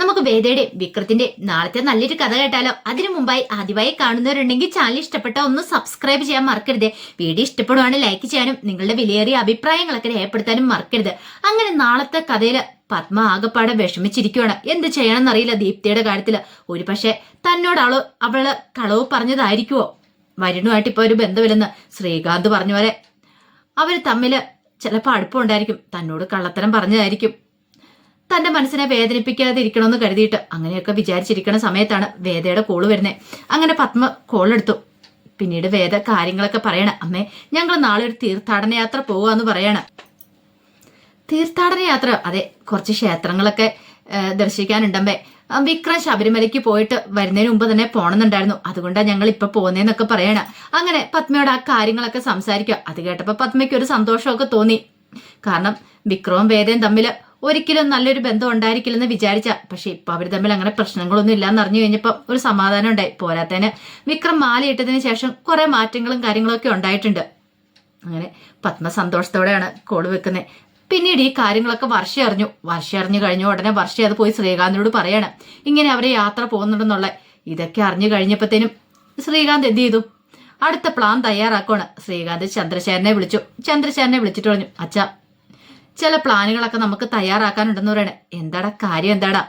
നമുക്ക് വേദയുടെ വിക്രത്തിന്റെ നാളത്തെ നല്ലൊരു കഥ കേട്ടാലോ? അതിനു മുമ്പായി ആദ്യമായി കാണുന്നവരുണ്ടെങ്കിൽ ചാനൽ ഇഷ്ടപ്പെട്ട ഒന്ന് സബ്സ്ക്രൈബ് ചെയ്യാൻ മറക്കരുത്. വീഡിയോ ഇഷ്ടപ്പെടുവാണെങ്കിൽ ലൈക്ക് ചെയ്യാനും നിങ്ങളുടെ വിലയേറിയ അഭിപ്രായങ്ങളൊക്കെ രേഖപ്പെടുത്താനും മറക്കരുത്. അങ്ങനെ നാളത്തെ കഥയിൽ പത്മ ആകപ്പാടെ വിഷമിച്ചിരിക്കുവാണ്. എന്ത് ചെയ്യണമെന്നറിയില്ല ദീപ്തിയുടെ കാര്യത്തിൽ. ഒരു പക്ഷേ തന്നോട് അവൾ അവൾ കളവ് പറഞ്ഞതായിരിക്കുവോ? വരുണുമായിട്ട് ഇപ്പൊ ഒരു ബന്ധമില്ലെന്ന് ശ്രീകാന്ത് പറഞ്ഞ പോലെ അവർ തമ്മിൽ ചിലപ്പോൾ അടുപ്പമുണ്ടായിരിക്കും തന്നോട് കള്ളത്തരം പറഞ്ഞതായിരിക്കും. തന്റെ മനസ്സിനെ വേദനിപ്പിക്കാതെ ഇരിക്കണമെന്ന് കരുതിയിട്ട് അങ്ങനെയൊക്കെ വിചാരിച്ചിരിക്കുന്ന സമയത്താണ് വേദയുടെ കോൾ വരുന്നത് അങ്ങനെ പത്മ കോളെടുത്തു പിന്നീട് വേദ കാര്യങ്ങളൊക്കെ പറയണ. അമ്മേ ഞങ്ങൾ നാളെ ഒരു തീർത്ഥാടന യാത്ര പോവാന്ന് പറയണം. തീർത്ഥാടന യാത്ര അതെ കുറച്ച് ക്ഷേത്രങ്ങളൊക്കെ ദർശിക്കാനുണ്ടമ്മേ. വിക്രം ശബരിമലയ്ക്ക് പോയിട്ട് വരുന്നതിന് മുമ്പ് തന്നെ പോണെന്നുണ്ടായിരുന്നു. അതുകൊണ്ടാണ് ഞങ്ങൾ ഇപ്പൊ പോകുന്നതെന്നൊക്കെ പറയണ. അങ്ങനെ പത്മയോട് ആ കാര്യങ്ങളൊക്കെ സംസാരിക്കുക. അത് കേട്ടപ്പോ പത്മയ്ക്ക് ഒരു സന്തോഷമൊക്കെ തോന്നി. കാരണം വിക്രവും വേദയും തമ്മിൽ ഒരിക്കലും നല്ലൊരു ബന്ധം ഉണ്ടായിരിക്കില്ലെന്ന് വിചാരിച്ച പക്ഷെ ഇപ്പൊ അവർ തമ്മിൽ അങ്ങനെ പ്രശ്നങ്ങളൊന്നും ഇല്ലാന്ന് അറിഞ്ഞു കഴിഞ്ഞപ്പോ ഒരു സമാധാനം ഉണ്ടായി. പോരാത്തതിന് വിക്രം മാലയിട്ടതിന് ശേഷം കുറെ മാറ്റങ്ങളും കാര്യങ്ങളൊക്കെ ഉണ്ടായിട്ടുണ്ട്. അങ്ങനെ പത്മ സന്തോഷത്തോടെയാണ് കോൾ വെക്കുന്നത് പിന്നീട് ഈ കാര്യങ്ങളൊക്കെ വർഷ അറിഞ്ഞു. വർഷ അറിഞ്ഞു കഴിഞ്ഞു ഉടനെ വർഷ അത് പോയി ശ്രീകാന്തിനോട് പറയാണ്. ഇങ്ങനെ അവരെ യാത്ര പോകുന്നുണ്ടെന്നുള്ള ഇതൊക്കെ അറിഞ്ഞു കഴിഞ്ഞപ്പോഴത്തേനും ശ്രീകാന്ത് എന്ത് ചെയ്തു? അടുത്ത പ്ലാൻ തയ്യാറാക്കുവാണ്. ശ്രീകാന്ത് ചന്ദ്രശേഖരനെ വിളിച്ചു. ചന്ദ്രശേഖരനെ വിളിച്ചിട്ട് പറഞ്ഞു അച്ഛാ ചില പ്ലാനുകളൊക്കെ നമുക്ക് തയ്യാറാക്കാനുണ്ടെന്ന് പറയണേ എന്താടാ കാര്യം എന്താടാ?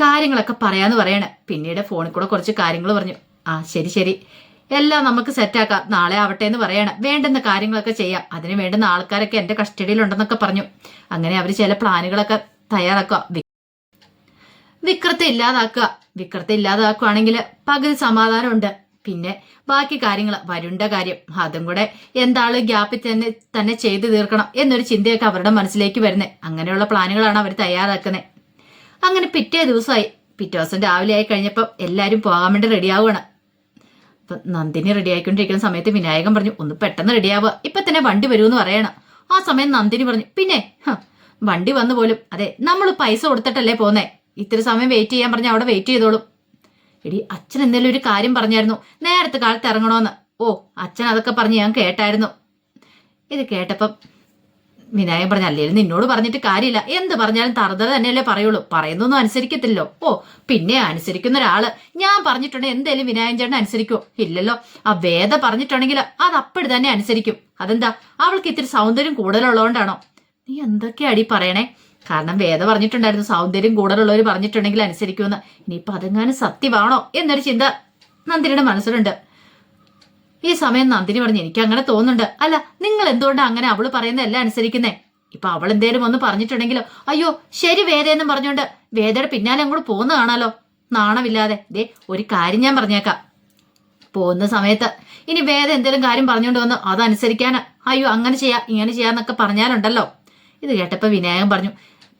കാര്യങ്ങളൊക്കെ പറയാന്ന് പറയണേ. പിന്നീട് ഫോണിൽ കൂടെ കുറച്ച് കാര്യങ്ങൾ പറഞ്ഞു. ആ ശരി ശരി. എല്ലാം നമുക്ക് സെറ്റാക്കാം നാളെ ആവട്ടെ എന്ന് പറയണം. വേണ്ടുന്ന കാര്യങ്ങളൊക്കെ ചെയ്യാം. അതിന് വേണ്ടുന്ന ആൾക്കാരൊക്കെ എന്റെ കസ്റ്റഡിയിലുണ്ടെന്നൊക്കെ പറഞ്ഞു. അങ്ങനെ അവർ ചില പ്ലാനുകളൊക്കെ തയ്യാറാക്കുക. വിക്രത്തെ ഇല്ലാതാക്കുക. വിക്രത്തെ ഇല്ലാതാക്കുകയാണെങ്കിൽ പകുതി സമാധാനമുണ്ട്. പിന്നെ ബാക്കി കാര്യങ്ങൾ വരുണ്ട കാര്യം. അതും കൂടെ എന്താൾ ഗ്യാപ്പിൽ തന്നെ തന്നെ ചെയ്തു തീർക്കണം എന്നൊരു ചിന്തയൊക്കെ അവരുടെ മനസ്സിലേക്ക് വരുന്നത് അങ്ങനെയുള്ള പ്ലാനുകളാണ് അവർ തയ്യാറാക്കുന്നത് അങ്ങനെ പിറ്റേ ദിവസമായി. പിറ്റേ ദിവസം രാവിലെ ആയി കഴിഞ്ഞപ്പോൾ എല്ലാവരും പോകാൻ വേണ്ടി റെഡിയാവുകയാണ്. അപ്പൊ നന്ദിനി റെഡി ആയിക്കൊണ്ടിരിക്കുന്ന സമയത്ത് വിനായകൻ പറഞ്ഞു ഒന്ന് പെട്ടെന്ന് റെഡിയാവുക. ഇപ്പൊ തന്നെ വണ്ടി വരുമെന്ന് പറയണം. ആ സമയം നന്ദിനി പറഞ്ഞു പിന്നെ വണ്ടി വന്നു പോലും അതെ നമ്മൾ പൈസ കൊടുത്തിട്ടല്ലേ പോന്നേ. ഇത്ര സമയം വെയിറ്റ് ചെയ്യാൻ പറഞ്ഞു അവിടെ വെയിറ്റ് ചെയ്തോളും. എടി അച്ഛൻ എന്തെങ്കിലും ഒരു കാര്യം പറഞ്ഞായിരുന്നു. നേരത്തെ കാലത്ത് ഇറങ്ങണോന്ന്. ഓ അച്ഛൻ അതൊക്കെ പറഞ്ഞ് ഞാൻ കേട്ടായിരുന്നു. ഇത് കേട്ടപ്പം വിനായകൻ പറഞ്ഞ അല്ലേ നിന്നോട് പറഞ്ഞിട്ട് കാര്യമില്ല. എന്ത് പറഞ്ഞാലും തറുതല തന്നെയല്ലേ പറയുള്ളൂ. പറയുന്നൊന്നും അനുസരിക്കത്തില്ലോ ഓ പിന്നെ അനുസരിക്കുന്ന ഒരാൾ. ഞാൻ പറഞ്ഞിട്ടുണ്ടെങ്കിൽ എന്തേലും വിനായകൻ ചേട്ടൻ അനുസരിക്കോ? ഇല്ലല്ലോ. ആ വേദ പറഞ്ഞിട്ടുണ്ടെങ്കിൽ അത് അപ്പടി തന്നെ അനുസരിക്കും. അതെന്താ? അവൾക്ക് ഇത്തിരി സൗന്ദര്യം കൂടുതലുള്ളതുകൊണ്ടാണോ? നീ എന്തൊക്കെയാടി പറയണേ? കാരണം വേദ പറഞ്ഞിട്ടുണ്ടായിരുന്നു സൗന്ദര്യം കൂടുതലുള്ളവർ പറഞ്ഞിട്ടുണ്ടെങ്കിൽ അനുസരിക്കുമെന്ന്. ഇനിയിപ്പൊ അതെങ്ങാനും സത്യമാണോ എന്നൊരു ചിന്ത നന്ദിനിയുടെ മനസ്സിലുണ്ട്. ഈ സമയം നന്ദിനി പറഞ്ഞു എനിക്ക് അങ്ങനെ തോന്നുന്നുണ്ട്. അല്ല നിങ്ങൾ എന്തുകൊണ്ട് അങ്ങനെ അവൾ പറയുന്ന എല്ലാം അനുസരിക്കുന്നേ? ഇപ്പൊ അവൾ എന്തേലും ഒന്ന് പറഞ്ഞിട്ടുണ്ടെങ്കിലോ? അയ്യോ ശരി വേദയെന്നും പറഞ്ഞുകൊണ്ട് വേദയുടെ പിന്നാലെ അങ്ങോട്ട് പോകുന്ന കാണാലോ? നാണമില്ലാതെ. ദേ ഒരു കാര്യം ഞാൻ പറഞ്ഞേക്കാം. പോകുന്ന സമയത്ത് ഇനി വേദ എന്തേലും കാര്യം പറഞ്ഞുകൊണ്ട് വന്ന് അതനുസരിക്കാൻ അയ്യോ അങ്ങനെ ചെയ്യാ ഇങ്ങനെ ചെയ്യാന്നൊക്കെ പറഞ്ഞാലുണ്ടല്ലോ. ഇത് കേട്ടപ്പോ വിനായകൻ പറഞ്ഞു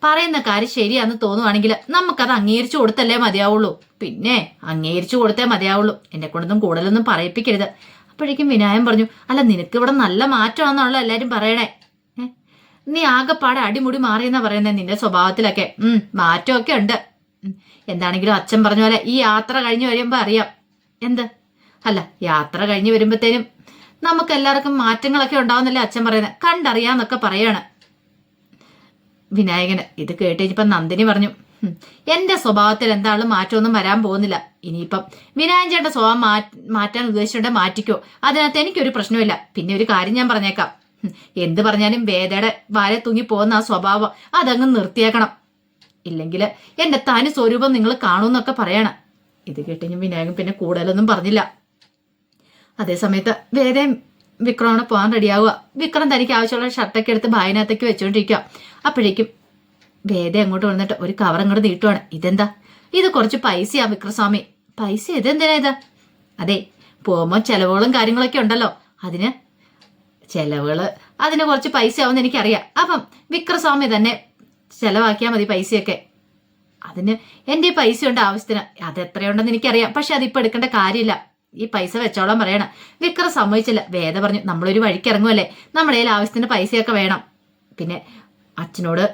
പറയുന്ന കാര്യം ശരിയാന്ന് തോന്നുവാണെങ്കിൽ നമുക്കത് അംഗീകരിച്ചു കൊടുത്തല്ലേ മതിയാവുള്ളൂ. പിന്നെ അംഗീകരിച്ചു കൊടുത്തേ മതിയാവുള്ളൂ. എന്നെ കൊണ്ടൊന്നും കൂടുതലൊന്നും പറയിപ്പിക്കരുത്. അപ്പോഴേക്കും വിനായകൻ പറഞ്ഞു അല്ല നിനക്ക് ഇവിടെ നല്ല മാറ്റമാണെന്നുള്ള എല്ലാരും പറയണേ? നീ ആകെപ്പാടെ അടിമുടി മാറിയെന്നാ പറയുന്നേ നിന്റെ സ്വഭാവത്തിലൊക്കെ. ഉം മാറ്റമൊക്കെ ഉണ്ട്. എന്താണെങ്കിലും അച്ഛൻ പറഞ്ഞ പോലെ ഈ യാത്ര കഴിഞ്ഞു വരുമ്പോ അറിയാം. എന്ത്? അല്ല യാത്ര കഴിഞ്ഞു വരുമ്പോഴത്തേനും നമുക്ക് എല്ലാവർക്കും മാറ്റങ്ങളൊക്കെ ഉണ്ടാവുന്നല്ലേ അച്ഛൻ പറയുന്നത് കണ്ടറിയാന്നൊക്കെ പറയാണ്. വിനായകന്. ഇത് കേട്ട് നന്ദിനി പറഞ്ഞു "ഹും, എന്റെ സ്വഭാവത്തിൽ എന്താളും മാറ്റമൊന്നും വരാൻ പോകുന്നില്ല. ഇനിയിപ്പം വിനായകൻ ചേട്ടൻ സ്വഭാവം മാറ്റാൻ ഉദ്ദേശിച്ചിട്ട് മാറ്റിക്കോ. അതിനകത്ത് എനിക്കൊരു പ്രശ്നമില്ല പിന്നെ ഒരു കാര്യം ഞാൻ പറഞ്ഞേക്കാം. എന്ത് പറഞ്ഞാലും വേദയുടെ വാര തൂങ്ങി പോകുന്ന ആ സ്വഭാവം അതങ്ങ് നിർത്തിയേക്കണം. ഇല്ലെങ്കിൽ എന്റെ തനി സ്വരൂപം നിങ്ങൾ കാണുമെന്നൊക്കെ പറയണം. ഇത് കേട്ട് കഴിഞ്ഞ് വിനായകൻ പിന്നെ കൂടുതലൊന്നും പറഞ്ഞില്ല. അതേസമയത്ത് വേദയും വിക്രമനെ പോകാൻ റെഡിയാവുക. വിക്രം തനിക്ക് ആവശ്യമുള്ള ഷർട്ടൊക്കെ എടുത്ത് ഭായനകത്തേക്ക് വെച്ചുകൊണ്ടിരിക്കുക അപ്പോഴേക്കും വേദ അങ്ങോട്ട് വന്നിട്ട് ഒരു കവർ അങ്ങോട്ട് നീട്ടുവാണ്. ഇതെന്താ? ഇത് കുറച്ച് പൈസയാ വിക്രസ്വാമി. പൈസ ഇതെന്തിനാ ഇത്? അതെ പോകുമ്പോൾ ചെലവുകളും കാര്യങ്ങളൊക്കെ ഉണ്ടല്ലോ. അതിന് ചെലവുകൾ അതിന് കുറച്ച് പൈസ ആവുമെന്ന് എനിക്കറിയാം. അപ്പം വിക്രസ്വാമി തന്നെ ചെലവാക്കിയാൽ മതി പൈസയൊക്കെ. അതിന് എന്റെ പൈസ ഉണ്ട് ആവശ്യത്തിന്. അത് എത്രയുണ്ടെന്ന് എനിക്കറിയാം. പക്ഷെ അതിപ്പോ എടുക്കേണ്ട കാര്യമില്ല. ഈ പൈസ വെച്ചോളാൻ പറയണം. വിക്രം സമ്മതിച്ചില്ല. വേദ പറഞ്ഞു നമ്മളൊരു വഴിക്ക് ഇറങ്ങുമല്ലേ നമ്മുടെ കയ്യിൽ പൈസയൊക്കെ വേണം. പിന്നെ അച്ഛനോട്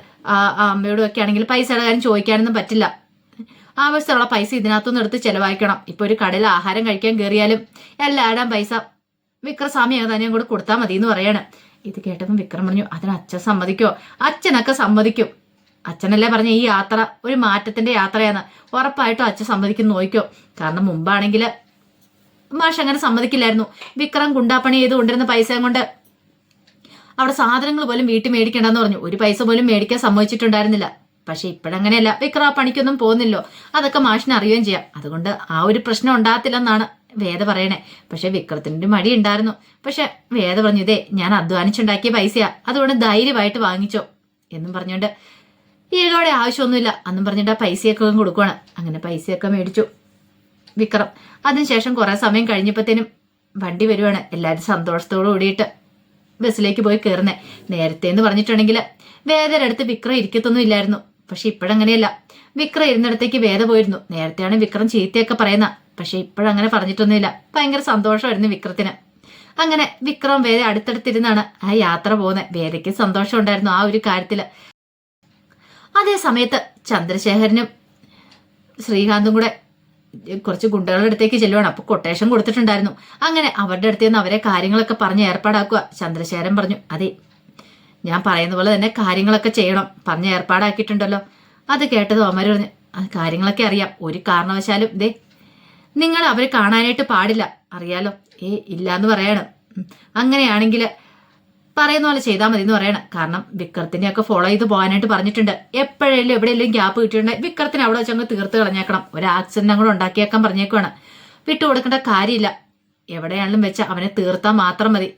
അമ്മയോടും ഒക്കെ ആണെങ്കിൽ പൈസയുടെ കാര്യം ചോദിക്കാനൊന്നും പറ്റില്ല. ആവശ്യമുള്ള പൈസ ഇതിനകത്തുനിന്ന് എടുത്ത് ചെലവാക്കണം ഇപ്പൊ ഒരു കടയിൽ ആഹാരം കഴിക്കാൻ കയറിയാലും എല്ലായിടം പൈസ വിക്രസ്വാമി ഏതാനും കൂടെ കൊടുത്താൽ മതി എന്ന് പറയാണ്. ഇത് കേട്ടപ്പോൾ വിക്രം പറഞ്ഞു അതിന് അച്ഛൻ സമ്മതിക്കോ? അച്ഛനൊക്കെ സമ്മതിക്കും. അച്ഛനല്ലേ പറഞ്ഞ ഈ യാത്ര ഒരു മാറ്റത്തിന്റെ യാത്രയാണ്. ഉറപ്പായിട്ടും അച്ഛൻ സമ്മതിക്കും നോക്കിക്കോ കാരണം മുമ്പാണെങ്കിൽ മാഷ് അങ്ങനെ സമ്മതിക്കില്ലായിരുന്നു. വിക്രം ഗുണ്ടാപ്പണി ചെയ്ത് കൊണ്ടിരുന്ന പൈസ കൊണ്ട് അവിടെ സാധനങ്ങൾ പോലും വീട്ടിൽ മേടിക്കണ്ടെന്ന് പറഞ്ഞു. ഒരു പൈസ പോലും മേടിക്കാൻ സമ്മതിച്ചിട്ടുണ്ടായിരുന്നില്ല. പക്ഷെ ഇപ്പോഴങ്ങനെയല്ല. വിക്രം ആ പണിക്കൊന്നും പോകുന്നില്ലോ. അതൊക്കെ മാഷിന് അറിയുകയും ചെയ്യാം. അതുകൊണ്ട് ആ ഒരു പ്രശ്നം ഉണ്ടാകത്തില്ലെന്നാണ് വേദ പറയണേ. പക്ഷെ വിക്രത്തിന് ഒരു മടി ഉണ്ടായിരുന്നു. പക്ഷെ വേദ പറഞ്ഞു ഇതേ ഞാൻ അധ്വാനിച്ചുണ്ടാക്കിയ പൈസയാ. അതുകൊണ്ട് ധൈര്യമായിട്ട് വാങ്ങിച്ചോ എന്നും പറഞ്ഞുകൊണ്ട് ഈഴോടെ ആവശ്യമൊന്നുമില്ല അന്നും പറഞ്ഞിട്ട് ആ പൈസയൊക്കെ കൊടുക്കുവാണ്. അങ്ങനെ പൈസയൊക്കെ മേടിച്ചു. വിക്രം. അതിനുശേഷം കുറെ സമയം കഴിഞ്ഞപ്പോഴത്തേനും വണ്ടി വരുവാണ്. എല്ലാവരും സന്തോഷത്തോടു കൂടിയിട്ട് ബസ്സിലേക്ക് പോയി കയറുന്നേ. നേരത്തെ എന്ന് പറഞ്ഞിട്ടുണ്ടെങ്കിൽ വേദയുടെ അടുത്ത് വിക്രം ഇരിക്കത്തൊന്നും ഇല്ലായിരുന്നു. പക്ഷെ ഇപ്പോഴങ്ങനെയല്ല. വിക്രം ഇരുന്നിടത്തേക്ക് വേദ പോയിരുന്നു. നേരത്തെയാണ് വിക്രം ചീത്തയൊക്കെ പറയുന്ന. പക്ഷെ ഇപ്പോഴങ്ങനെ പറഞ്ഞിട്ടൊന്നുമില്ല. ഭയങ്കര സന്തോഷമായിരുന്നു വിക്രത്തിന്. അങ്ങനെ വിക്രം വേദ അടുത്തടുത്തിരുന്നാണ് ആ യാത്ര പോകുന്നത് വേദയ്ക്ക് സന്തോഷം ഉണ്ടായിരുന്നു ആ ഒരു കാര്യത്തിൽ. അതേ സമയത്ത് ചന്ദ്രശേഖരനും ശ്രീകാന്തും കൂടെ കുറച്ച് ഗുണ്ടകളുടെ അടുത്തേക്ക് ചെല്ലുവാണ്. അപ്പൊ കൊട്ടേഷൻ കൊടുത്തിട്ടുണ്ടായിരുന്നു. അങ്ങനെ അവരുടെ അടുത്ത് നിന്ന് അവരെ കാര്യങ്ങളൊക്കെ പറഞ്ഞ് ഏർപ്പാടാക്കുക. ചന്ദ്രശേഖരൻ പറഞ്ഞു അതെ ഞാൻ പറയുന്ന പോലെ തന്നെ കാര്യങ്ങളൊക്കെ ചെയ്യണം. പറഞ്ഞ് ഏർപ്പാടാക്കിയിട്ടുണ്ടല്ലോ. അത് കേട്ടത് ഓമര് പറഞ്ഞു കാര്യങ്ങളൊക്കെ അറിയാം. ഒരു കാരണവശാലും ദേ നിങ്ങൾ അവരെ കാണാനായിട്ട് പാടില്ല. അറിയാലോ? ഏ ഇല്ലാന്ന് പറയണം. ഉം. അങ്ങനെയാണെങ്കിൽ പറയുന്ന പോലെ ചെയ്താൽ മതി എന്ന് പറയണം. കാരണം വിക്രത്തിനെ ഒക്കെ ഫോളോ ചെയ്ത് പോകാനായിട്ട് പറഞ്ഞിട്ടുണ്ട്. എപ്പോഴെങ്കിലും എവിടെയെങ്കിലും ഗ്യാപ്പ് കിട്ടിയിട്ടുണ്ടെങ്കിൽ വിക്രത്തിന് അവിടെ വെച്ചങ്ങ് തീർത്ത് കളഞ്ഞേക്കണം. ഒരു ആക്സിഡന്റ് അങ്ങോട്ട് ഉണ്ടാക്കിയേക്കാൻ പറഞ്ഞേക്കുവാണ്. വിട്ടുകൊടുക്കേണ്ട കാര്യമില്ല. എവിടെയാണെങ്കിലും വെച്ച അവനെ തീർത്താൽ മാത്രം മതി.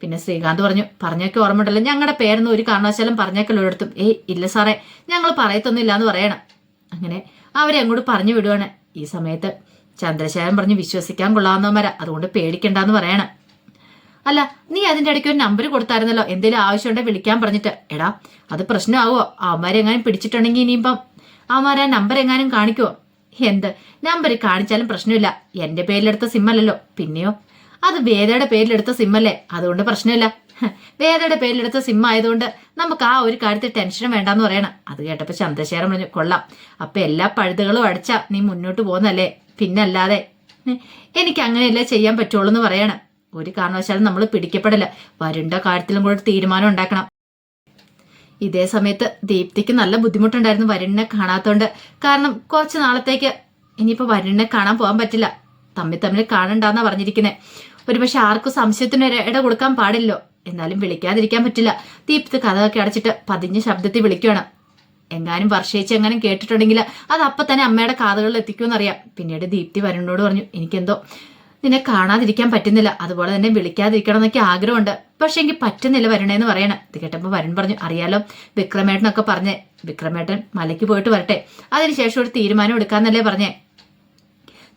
പിന്നെ ശ്രീകാന്ത് പറഞ്ഞു പറഞ്ഞൊക്കെ ഓർമ്മയുണ്ടല്ലോ. ഞങ്ങളുടെ പേരൊന്നും ഒരു കാരണവശാലും പറഞ്ഞേക്കല്ലോ ഒരിടത്തും. ഏയ് ഇല്ല സാറേ. ഞങ്ങൾ പറയത്തൊന്നുമില്ല എന്ന് പറയണം. അങ്ങനെ അവരെ അങ്ങോട്ട് പറഞ്ഞു വിടുവാണ്. ഈ സമയത്ത് ചന്ദ്രശേഖരൻ പറഞ്ഞു വിശ്വസിക്കാൻ കൊള്ളാവുന്നവന്മാരാ. അതുകൊണ്ട് പേടിക്കണ്ടെന്ന് പറയണം. അല്ല നീ അതിന്റെ ഇടയ്ക്ക് ഒരു നമ്പർ കൊടുത്തായിരുന്നല്ലോ. എന്തെങ്കിലും ആവശ്യമുണ്ടെങ്കിൽ വിളിക്കാൻ പറഞ്ഞിട്ട്. എടാ അത് പ്രശ്നമാവോ? അവന്മാരെ എങ്ങാനും പിടിച്ചിട്ടുണ്ടെങ്കിൽ ഇനിയിപ്പം അവന്മാർ ആ നമ്പർ എങ്ങാനും കാണിക്കുവോ? എന്ത്? നമ്പർ കാണിച്ചാലും പ്രശ്നമില്ല. എന്റെ പേരിലെടുത്ത സിമ്മല്ലല്ലോ പിന്നെയോ? അത് വേദയുടെ പേരിലെടുത്ത സിമ്മല്ലേ അതുകൊണ്ട് പ്രശ്നമില്ല. വേദയുടെ പേരിലെടുത്ത സിം ആയതുകൊണ്ട് നമുക്ക് ആ ഒരു കാര്യത്തിൽ ടെൻഷൻ വേണ്ടെന്ന് പറയണം. അത് കേട്ടപ്പോ ചന്ദ്രശേഖരൻ പറഞ്ഞു കൊള്ളാം. അപ്പൊ എല്ലാ പഴുതുകളും അടച്ചാ നീ മുന്നോട്ട് പോകുന്നല്ലേ? പിന്നല്ലാതെ എനിക്ക് അങ്ങനെയല്ലേ ചെയ്യാൻ പറ്റുള്ളൂ എന്ന് പറയണം. ഒരു കാരണവശാലും നമ്മൾ പിടിക്കപ്പെടില്ല. വരുണ്ട കാര്യത്തിലും കൂടെ തീരുമാനം ഉണ്ടാക്കണം. ഇതേ സമയത്ത് ദീപ്തിക്ക് നല്ല ബുദ്ധിമുട്ടുണ്ടായിരുന്നു വരുണിനെ കാണാത്തോണ്ട്. കാരണം കുറച്ച് നാളത്തേക്ക് ഇനിയിപ്പോൾ വരുണിനെ കാണാൻ പോകാൻ പറ്റില്ല. തമ്മിൽ തമ്മിൽ കാണണ്ടാന്നാ പറഞ്ഞിരിക്കുന്നത് ഒരുപക്ഷെ ആർക്കും സംശയത്തിന് ഇട കൊടുക്കാൻ പാടില്ലോ എന്നാലും വിളിക്കാതിരിക്കാൻ പറ്റില്ല. ദീപ്തി കഥയൊക്കെ അടച്ചിട്ട് പതിഞ്ഞ ശബ്ദത്തിൽ വിളിക്കുകയാണ് എങ്ങാനും വർഷയിച്ച് എങ്ങാനും കേട്ടിട്ടുണ്ടെങ്കിൽ അത് അപ്പം തന്നെ അമ്മയുടെ കാതുകളിൽ എത്തിക്കുമെന്നറിയാം. പിന്നീട് ദീപ്തി വരുണിനോട് പറഞ്ഞു എനിക്കെന്തോ നിന്നെ കാണാതിരിക്കാൻ പറ്റുന്നില്ല. അതുപോലെ തന്നെ വിളിക്കാതിരിക്കണം എന്നൊക്കെ ആഗ്രഹമുണ്ട്. പക്ഷെ എനിക്ക് പറ്റുന്നില്ല വരണേന്ന് പറയണം. ഇത് കേട്ടപ്പോൾ വരുൺ പറഞ്ഞു അറിയാലോ വിക്രമേട്ടനൊക്കെ പറഞ്ഞേ വിക്രമേട്ടൻ മലയ്ക്ക് പോയിട്ട് വരട്ടെ. അതിനുശേഷം ഒരു തീരുമാനം എടുക്കാന്നല്ലേ പറഞ്ഞേ.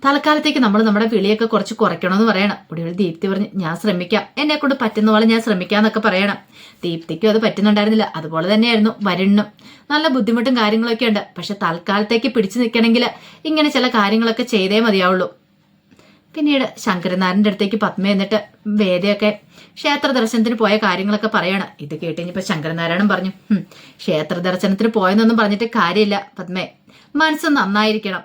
തൽക്കാലത്തേക്ക് നമ്മൾ നമ്മുടെ വിളിയൊക്കെ കുറച്ച് കുറയ്ക്കണമെന്ന് പറയണം. ഒടുവിൽ ദീപ്തി പറഞ്ഞു ഞാൻ ശ്രമിക്കാം. എന്നെ കൊണ്ട് പറ്റുന്ന പോലെ ഞാൻ ശ്രമിക്കാം എന്നൊക്കെ പറയണം. ദീപ്തിക്കും അത് പറ്റുന്നുണ്ടായിരുന്നില്ല. അതുപോലെ തന്നെയായിരുന്നു വരുണ്ണും നല്ല ബുദ്ധിമുട്ടും കാര്യങ്ങളൊക്കെ ഉണ്ട്. പക്ഷെ തൽക്കാലത്തേക്ക് പിടിച്ചു നിൽക്കണമെങ്കിൽ ഇങ്ങനെ ചില കാര്യങ്ങളൊക്കെ ചെയ്തേ മതിയാവുള്ളൂ. പിന്നീട് ശങ്കരനാരന്റെ അടുത്തേക്ക് പത്മ എന്നിട്ട് വേദയൊക്കെ ക്ഷേത്ര ദർശനത്തിന് പോയ കാര്യങ്ങളൊക്കെ പറയണം. ഇത് കേട്ട് ശങ്കരനാരായണൻ പറഞ്ഞു "ഹും, ക്ഷേത്ര ദർശനത്തിന് പോയെന്നൊന്നും പറഞ്ഞിട്ട് കാര്യമില്ല പത്മേ. മനസ്സ് നന്നായിരിക്കണം.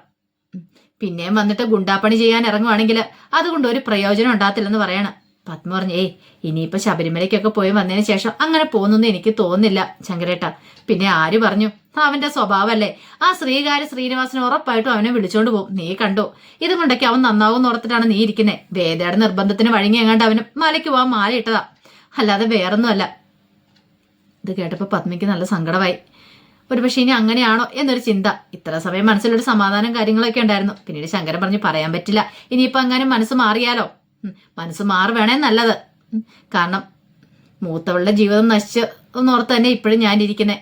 പിന്നെയും വന്നിട്ട് ഗുണ്ടാപ്പണി ചെയ്യാൻ ഇറങ്ങുവാണെങ്കിൽ അതുകൊണ്ട് ഒരു പ്രയോജനം ഉണ്ടാകത്തില്ലെന്ന് പറയണം. പത്മ പറഞ്ഞു ഏയ് ഇനിയിപ്പോ ശബരിമലയ്ക്കൊക്കെ പോയി വന്നതിന് ശേഷം അങ്ങനെ പോകുന്നൊന്നും എനിക്ക് തോന്നുന്നില്ല ശങ്കരേട്ട. പിന്നെ ആര് പറഞ്ഞു അവന്റെ സ്വഭാവമല്ലേ ആ ശ്രീകാര്യ ശ്രീനിവാസന് ഉറപ്പായിട്ടും അവനെ വിളിച്ചോണ്ട് പോകും നീ കണ്ടോ? ഇത് കൊണ്ടൊക്കെ അവൻ നന്നാവും ഓർത്തിട്ടാണ് നീ ഇരിക്കുന്നത് വേദയുടെ നിർബന്ധത്തിന് വഴങ്ങി എങ്ങാണ്ട് അവന് മലയ്ക്ക് പോകാൻ മാല ഇട്ടതാ അല്ലാതെ വേറൊന്നുമല്ല. ഇത് കേട്ടപ്പോ പത്മിക്ക് നല്ല സങ്കടമായി. ഒരു പക്ഷേ ഇനി അങ്ങനെയാണോ എന്നൊരു ചിന്ത. ഇത്ര സമയം മനസ്സിലൊരു സമാധാനം കാര്യങ്ങളൊക്കെ ഉണ്ടായിരുന്നു. പിന്നീട് ശങ്കരൻ പറഞ്ഞു പറയാൻ പറ്റില്ല ഇനിയിപ്പോ അങ്ങനെ മനസ്സ് മാറിയാലോ? മനസ്സ് മാറി വേണേ നല്ലത്. കാരണം മൂത്തവളുടെ ജീവിതം നശിച്ച് എന്നോർത്ത് തന്നെ ഇപ്പോഴും ഞാൻ ഇരിക്കുന്നേ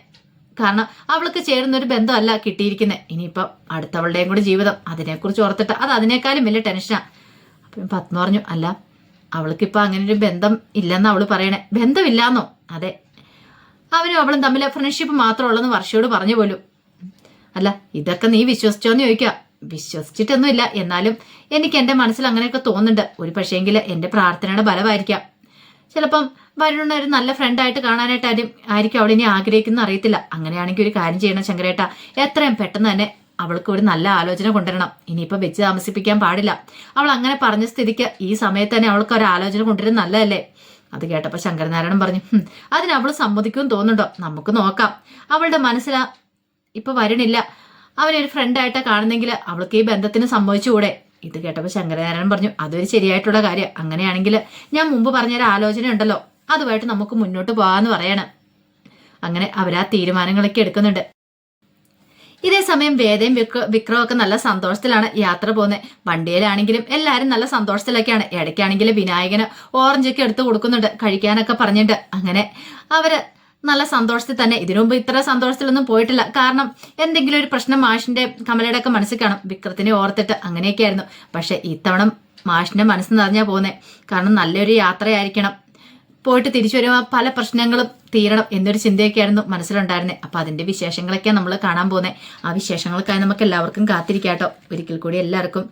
കാരണം അവൾക്ക് ചേരുന്ന ഒരു ബന്ധമല്ല കിട്ടിയിരിക്കുന്നത് ഇനിയിപ്പം അടുത്തവളുടെയും കൂടി ജീവിതം അതിനെക്കുറിച്ച് ഓർത്തിട്ട് അത് അതിനേക്കാളും വലിയ ടെൻഷനാണ് അപ്പം പത്മ പറഞ്ഞു അല്ല അവൾക്കിപ്പോൾ അങ്ങനെ ഒരു ബന്ധം ഇല്ലെന്ന് അവൾ പറയണേ. ബന്ധമില്ലാന്നോ? അതെ. അവനും അവളും തമ്മിൽ ഫ്രണ്ട്ഷിപ്പ് മാത്രമുള്ളെന്ന് വർഷയോട് പറഞ്ഞു പോലും. അല്ല ഇതൊക്കെ നീ വിശ്വസിച്ചോന്ന് ചോദിക്കുക വിശ്വസിച്ചിട്ടൊന്നുമില്ല. എന്നാലും എനിക്ക് എന്റെ മനസ്സിൽ അങ്ങനെയൊക്കെ തോന്നുന്നുണ്ട്. ഒരു പക്ഷേങ്കിൽ എന്റെ പ്രാർത്ഥനയുടെ ഫലമായിരിക്കാം. ചിലപ്പം വരുണ ഒരു നല്ല ഫ്രണ്ടായിട്ട് കാണാനായിട്ട് ആരും ആയിരിക്കും അവൾ ഇനി ആഗ്രഹിക്കുന്ന അറിയത്തില്ല. അങ്ങനെയാണെങ്കിൽ ഒരു കാര്യം ചെയ്യണം ശങ്കരേട്ട. എത്രയും പെട്ടെന്ന് തന്നെ അവൾക്ക് ഒരു നല്ല ആലോചന കൊണ്ടുവരണം. ഇനിയിപ്പോൾ വെച്ച് താമസിപ്പിക്കാൻ പാടില്ല. അവൾ അങ്ങനെ പറഞ്ഞ സ്ഥിതിക്ക് ഈ സമയത്ത് തന്നെ അവൾക്ക് ഒരു ആലോചന കൊണ്ടുവരുന്നത് നല്ലതല്ലേ? അത് കേട്ടപ്പോൾ ശങ്കരനാരായണൻ പറഞ്ഞു "ഹും, അതിന് അവൾ സമ്മതിക്കുമെന്ന് തോന്നുന്നുണ്ടോ? നമുക്ക് നോക്കാം. അവളുടെ മനസ്സിലാ ഇപ്പൊ വരണില്ല. അവനൊരു ഫ്രണ്ടായിട്ടാ കാണുന്നെങ്കിൽ അവൾക്ക് ഈ ബന്ധത്തിന് സംഭവിച്ചുകൂടെ ഇത് കേട്ടപ്പോൾ ശങ്കരനാരായണൻ പറഞ്ഞു അതൊരു ശരിയായിട്ടുള്ള കാര്യം. അങ്ങനെയാണെങ്കിൽ ഞാൻ മുമ്പ് പറഞ്ഞൊരു ആലോചന ഉണ്ടല്ലോ അതുമായിട്ട് നമുക്ക് മുന്നോട്ട് പോകാമെന്ന് പറയണം. അങ്ങനെ അവരാ തീരുമാനങ്ങളൊക്കെ എടുക്കുന്നുണ്ട്. ഇതേ സമയം വേദയും വിക്ര വിക്രവും ഒക്കെ നല്ല സന്തോഷത്തിലാണ് യാത്ര പോകുന്നത് വണ്ടിയിലാണെങ്കിലും എല്ലാവരും നല്ല സന്തോഷത്തിലൊക്കെയാണ്. ഇടയ്ക്കാണെങ്കിലും വിനായകന് ഓറഞ്ചൊക്കെ എടുത്ത് കൊടുക്കുന്നുണ്ട് കഴിക്കാനൊക്കെ പറഞ്ഞിട്ട്. അങ്ങനെ അവർ നല്ല സന്തോഷത്തിൽ തന്നെ. ഇതിനു മുമ്പ് ഇത്ര സന്തോഷത്തിലൊന്നും പോയിട്ടില്ല. കാരണം എന്തെങ്കിലും ഒരു പ്രശ്നം മാഷിന്റെ കമലയുടെ ഒക്കെ മനസ്സിൽ കാണും. വിക്രത്തിനെ ഓർത്തിട്ട് അങ്ങനെയൊക്കെയായിരുന്നു. പക്ഷെ ഇത്തവണ മാഷിന്റെ മനസ്സ് നിറഞ്ഞാ പോകുന്നത് കാരണം നല്ലൊരു യാത്രയായിരിക്കണം. പോയിട്ട് തിരിച്ചു വരുമ്പോൾ പല പ്രശ്നങ്ങളും തീരണം എന്നൊരു ചിന്തയൊക്കെയായിരുന്നു മനസ്സിലുണ്ടായിരുന്നത് അപ്പൊ അതിന്റെ വിശേഷങ്ങളൊക്കെ നമ്മൾ കാണാൻ പോകുന്നത് ആ വിശേഷങ്ങൾക്കായി നമുക്ക് എല്ലാവർക്കും കാത്തിരിക്കാട്ടോ. ഒരിക്കൽ കൂടി എല്ലാവർക്കും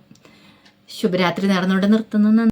ശുഭരാത്രി നേർന്നുകൊണ്ട് നിർത്തുന്നു.